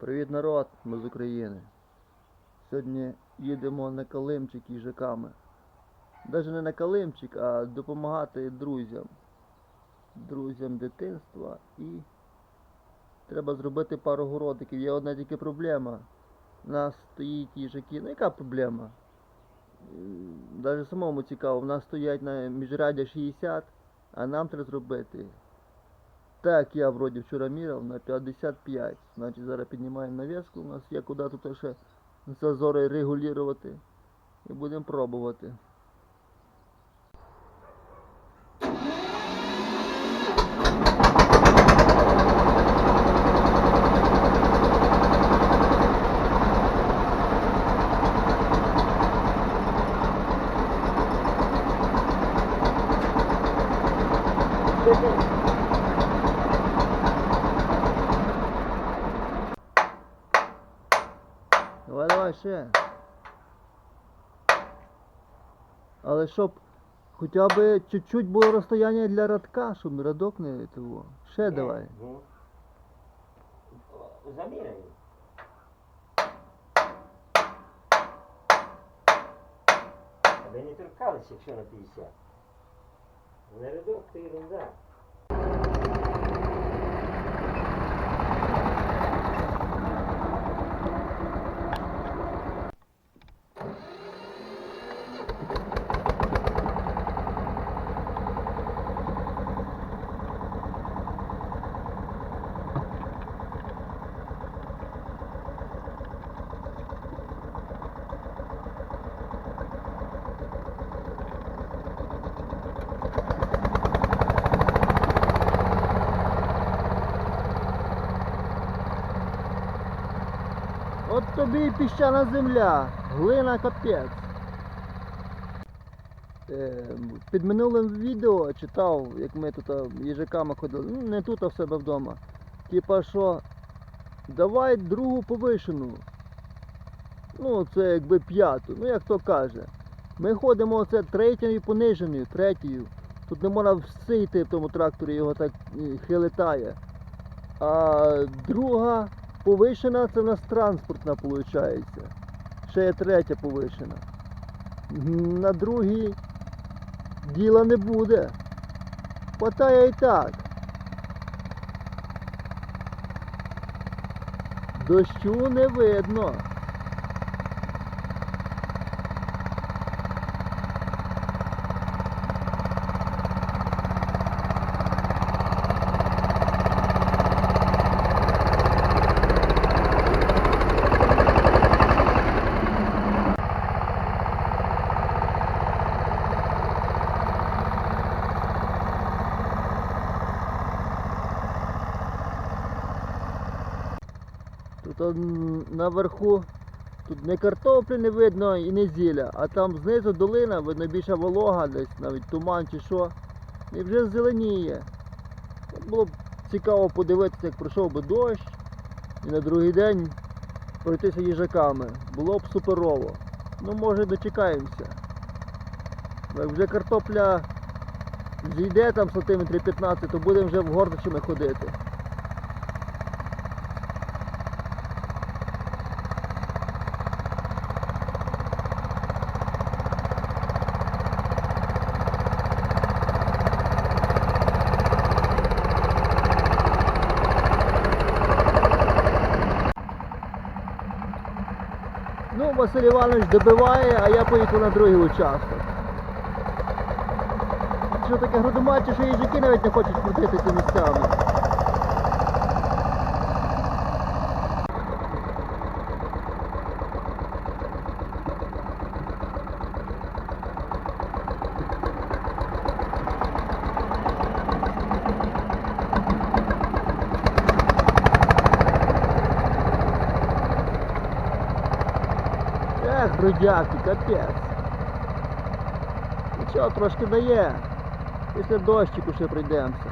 Привіт народ, ми з України. Сьогодні їдемо на Калимчик їжаками. Навіть не на Калимчик, а допомагати друзям. Друзям дитинства і треба зробити пару городиків. Є одна тільки проблема. У нас стоїть їжаки. Ну яка проблема? Навіть самому цікаво, в нас стоять на міжрядя 60, а нам треба зробити так, я вроді вчора міряв на 55. Значить зараз піднімаємо навеску. У нас є куди тут ще зазори регулювати. І будемо пробувати. Давай, давай, ще. Але щоб хоча б чуть-чуть було розстояння для радка, щоб радок не того. Ще давай. Ну, заміряю. Аби не торкалися, якщо на 50. На рядок то ерунда. От тобі і піщана земля, глина капець. Е, під минулим відео читав, як ми тут а, їжаками ходили, ну не тут, а в себе вдома. Типа що, давай другу повишену. Ну, це якби п'яту, ну як то каже. Ми ходимо оце третьою пониженою, третьою. Тут не можна все йти в тому тракторі, його так е, хилитає. А друга повишена це в нас транспортна виходить. Ще є третя повишена. На другій діла не буде. Хватає і так. Дощу не видно. Тут наверху тут не картоплі не видно і не зілля, а там знизу долина, видно більша волога, десь навіть туман чи що. І вже зеленіє. Було б цікаво подивитися, як пройшов би дощ, і на другий день пройтися їжаками. Було б суперово. Ну може дочекаємося. Як вже картопля зійде там сантиметрів 15, то будемо вже в гордочами ходити. Ну, Василь Іванович добиває, а я поїхав на другий участок. Що таке грудоматче, що їжаки навіть не хочуть крутитися місцями. Грудяки, капець. Нічого, трошки дає. Після дощику ще прийдемося.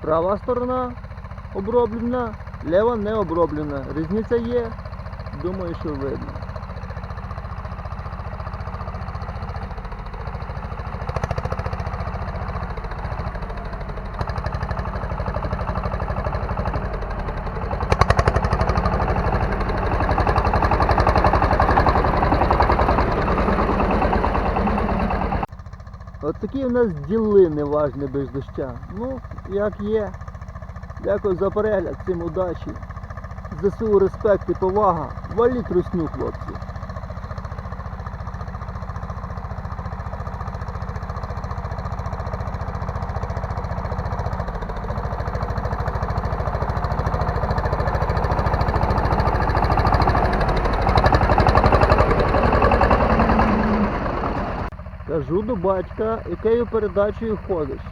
Права сторона оброблена, лева не оброблена. Різниця є, думаю, що видно. Такі у нас діли неважні без доща. Ну, як є. Дякую за перегляд, всім удачі. ЗСУ респект і повага. Валіть русню, хлопці. До батька, якою передачею ходиш.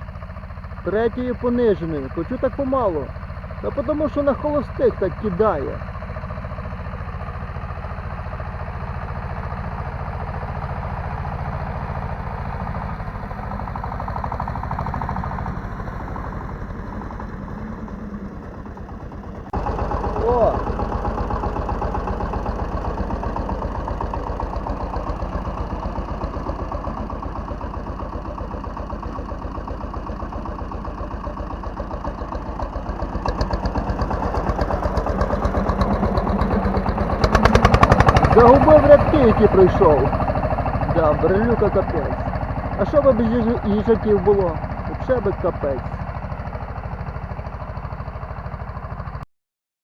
Третьою пониженою, хочу так помалу. Та тому що на холостих так кидає. Загубив рядки, які пройшов. Да, брелюка капець. А що би без їжаків було? Взагалі би капець.